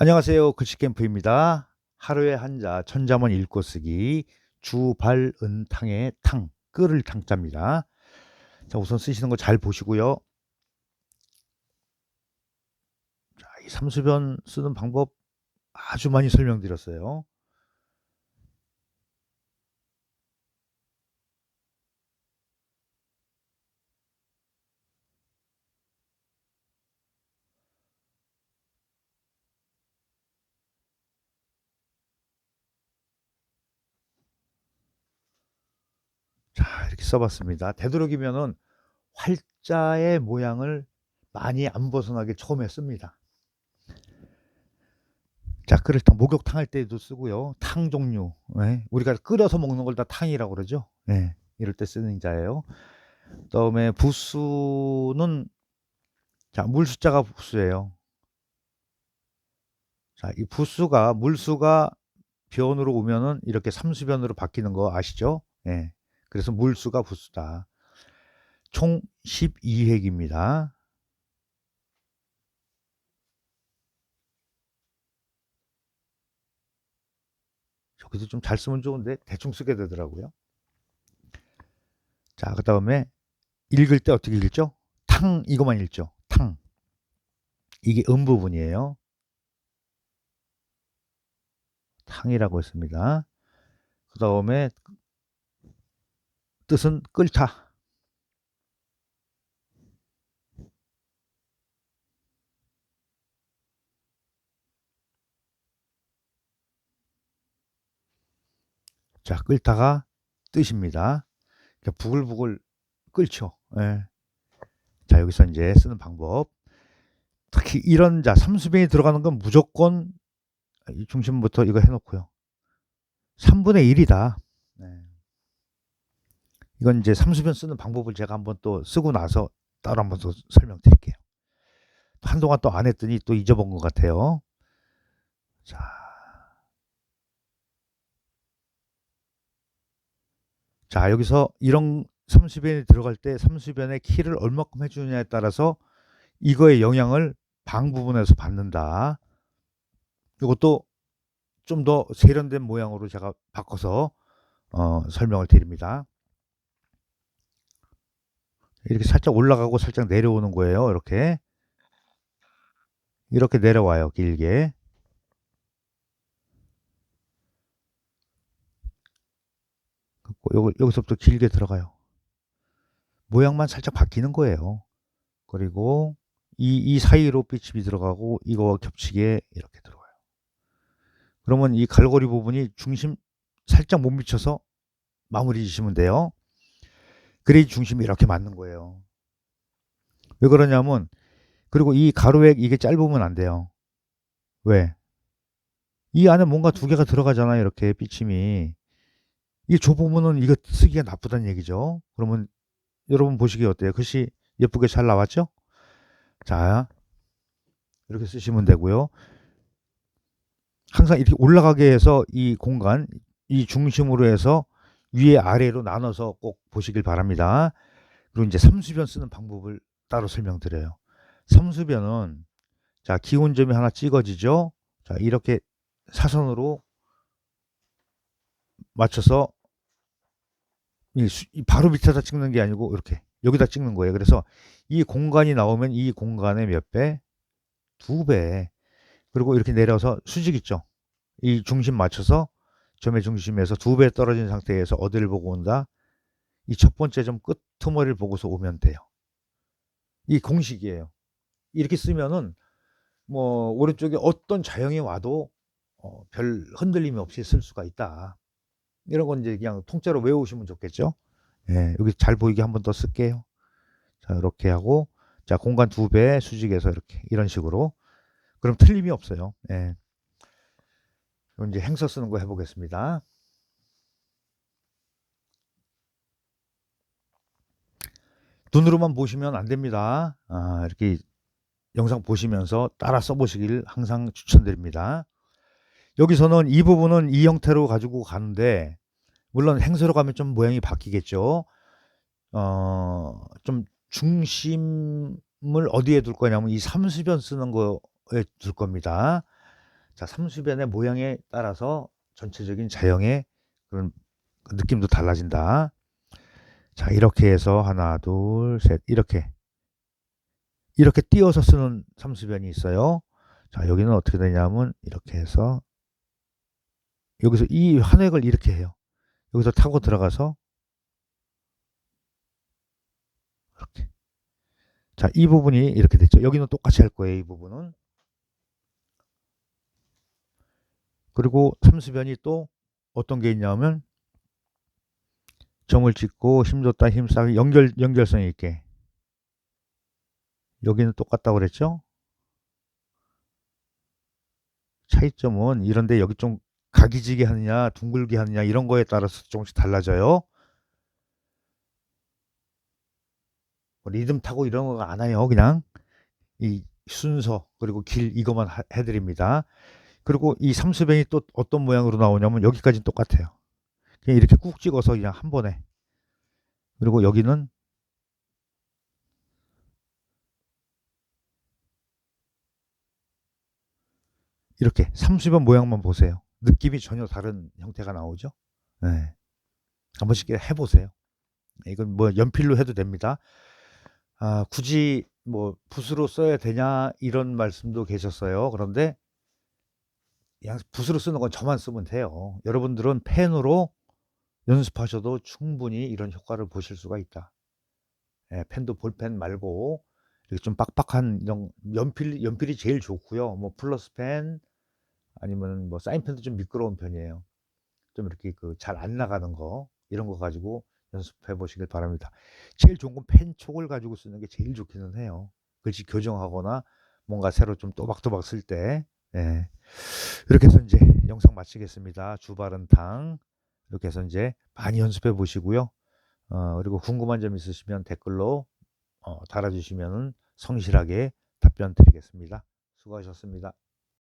안녕하세요. 글씨캠프입니다. 하루에 한자 천자문 읽고 쓰기 주 발 은 탕의 탕 끓을 탕자입니다. 자 우선 쓰시는 거 잘 보시고요. 자, 이 삼수변 쓰는 방법 아주 많이 설명드렸어요. 자 이렇게 써봤습니다. 되도록이면은 활자의 모양을 많이 안 벗어나게 처음에 씁니다. 자 끓을탕 목욕탕 할 때도 쓰고요. 탕 종류 예, 우리가 끓여서 먹는 걸 다 탕이라고 그러죠. 예, 이럴 때 쓰는 자예요. 그다음에 부수는 자 물수자가 부수예요. 자, 이 부수가 물수가 변으로 오면은 이렇게 삼수변으로 바뀌는 거 아시죠? 예. 그래서 물수가 부수다. 총 12획입니다. 여기서 좀 잘 쓰면 좋은데 대충 쓰게 되더라고요. 자, 그 다음에 읽을 때 어떻게 읽죠? 탕 이것만 읽죠. 탕. 이게 음 부분이에요. 탕이라고 했습니다. 그 다음에 뜻은 끓다. 자, 끓다가 뜻입니다. 부글부글 끓죠. 예. 자, 여기서 이제 쓰는 방법. 특히 이런 자, 삼수변이 들어가는 건 무조건 이 중심부터 이거 해놓고요. 3분의 1이다. 네. 이건 이제 삼수변 쓰는 방법을 제가 한번 또 쓰고 나서 따로 한번 더 설명드릴게요. 한동안 또 안 했더니 또 잊어본 것 같아요. 자. 자, 여기서 이런 삼수변이 들어갈 때 삼수변의 키를 얼마큼 해주느냐에 따라서 이거의 영향을 방 부분에서 받는다. 이것도 좀 더 세련된 모양으로 제가 바꿔서 어, 설명을 드립니다. 이렇게 살짝 올라가고 살짝 내려오는 거예요. 이렇게 이렇게 내려와요. 길게 여기, 여기서부터 길게 들어가요. 모양만 살짝 바뀌는 거예요. 그리고 이, 이 사이로 빛이 들어가고 이거와 겹치게 이렇게 들어와요. 그러면 이 갈고리 부분이 중심 살짝 못 미쳐서 마무리 지시면 돼요. 그래야 중심이 이렇게 맞는 거예요. 왜 그러냐면 그리고 이 가로액 이게 짧으면 안 돼요. 왜? 이 안에 뭔가 두 개가 들어가잖아요. 이렇게 삐침이. 이게 좁으면은 이거 쓰기가 나쁘다는 얘기죠. 그러면 여러분 보시기에 어때요? 글씨 예쁘게 잘 나왔죠? 자, 이렇게 쓰시면 되고요. 항상 이렇게 올라가게 해서 이 공간, 이 중심으로 해서 위에 아래로 나눠서 꼭 보시길 바랍니다. 그리고 이제 삼수변 쓰는 방법을 따로 설명드려요. 삼수변은 자 기온점이 하나 찍어지죠. 자 이렇게 사선으로 맞춰서 바로 밑에다 찍는 게 아니고 이렇게 여기다 찍는 거예요. 그래서 이 공간이 나오면 이 공간의 몇 배? 두 배. 그리고 이렇게 내려서 수직 있죠. 이 중심 맞춰서 점의 중심에서 두 배 떨어진 상태에서 어디를 보고 온다? 이 첫 번째 점 끝머리를 보고서 오면 돼요. 이 공식이에요. 이렇게 쓰면은 뭐 오른쪽에 어떤 자형이 와도 어, 별 흔들림이 없이 쓸 수가 있다. 이런 건 이제 그냥 통째로 외우시면 좋겠죠. 예, 여기 잘 보이게 한 번 더 쓸게요. 자, 이렇게 하고 자, 공간 두 배 수직에서 이렇게 이런 식으로 그럼 틀림이 없어요. 예. 이제 행서 쓰는 거 해보겠습니다. 눈으로만 보시면 안 됩니다. 아, 이렇게 영상 보시면서 따라 써보시길 항상 추천드립니다. 여기서는 이 부분은 이 형태로 가지고 가는데 물론 행서로 가면 좀 모양이 바뀌겠죠. 어, 좀 중심을 어디에 둘 거냐면 이 삼수변 쓰는 거에 둘 겁니다. 자, 삼수변의 모양에 따라서 전체적인 자형의 그런 그 느낌도 달라진다. 자, 이렇게 해서 하나, 둘, 셋, 이렇게. 이렇게 띄어서 쓰는 삼수변이 있어요. 자, 여기는 어떻게 되냐면, 이렇게 해서, 여기서 이 한 획을 이렇게 해요. 여기서 타고 들어가서, 이렇게. 자, 이 부분이 이렇게 됐죠. 여기는 똑같이 할 거예요, 이 부분은. 그리고 삼수변이 또 어떤 게 있냐면, 점을 찍고 힘줬다 힘싸기 연결 연결성 있게 여기는 똑같다고 그랬죠? 차이점은 이런데 여기 좀 각이지게 하느냐 둥글게 하느냐 이런 거에 따라서 조금씩 달라져요. 뭐 리듬 타고 이런 거가 안 와요. 그냥 이 순서 그리고 길 이것만 하- 해드립니다. 그리고 이 삼수변이 또 어떤 모양으로 나오냐면 여기까지는 똑같아요. 그냥 이렇게 꾹 찍어서 그냥 한 번에 그리고 여기는 이렇게 삼수변 모양만 보세요. 느낌이 전혀 다른 형태가 나오죠. 네. 한 번씩 해보세요. 이건 뭐 연필로 해도 됩니다. 아, 굳이 뭐 붓으로 써야 되냐 이런 말씀도 계셨어요. 그런데 그냥 붓으로 쓰는 건 저만 쓰면 돼요. 여러분들은 펜으로 연습하셔도 충분히 이런 효과를 보실 수가 있다. 예, 펜도 볼펜 말고 이렇게 좀 빡빡한 이런 연필 연필이 제일 좋고요. 뭐 플러스 펜 아니면 뭐 사인펜도 좀 미끄러운 편이에요. 좀 이렇게 그 잘 안 나가는 거 이런 거 가지고 연습해 보시길 바랍니다. 제일 좋은 건 펜촉을 가지고 쓰는 게 제일 좋기는 해요. 글씨 교정하거나 뭔가 새로 좀 또박또박 쓸 때. 예. 이렇게 해서 이제 영상 마치겠습니다. 주바른 탕. 이렇게 해서 이제 많이 연습해 보시고요. 어, 그리고 궁금한 점 있으시면 댓글로 어, 달아주시면 성실하게 답변 드리겠습니다. 수고하셨습니다.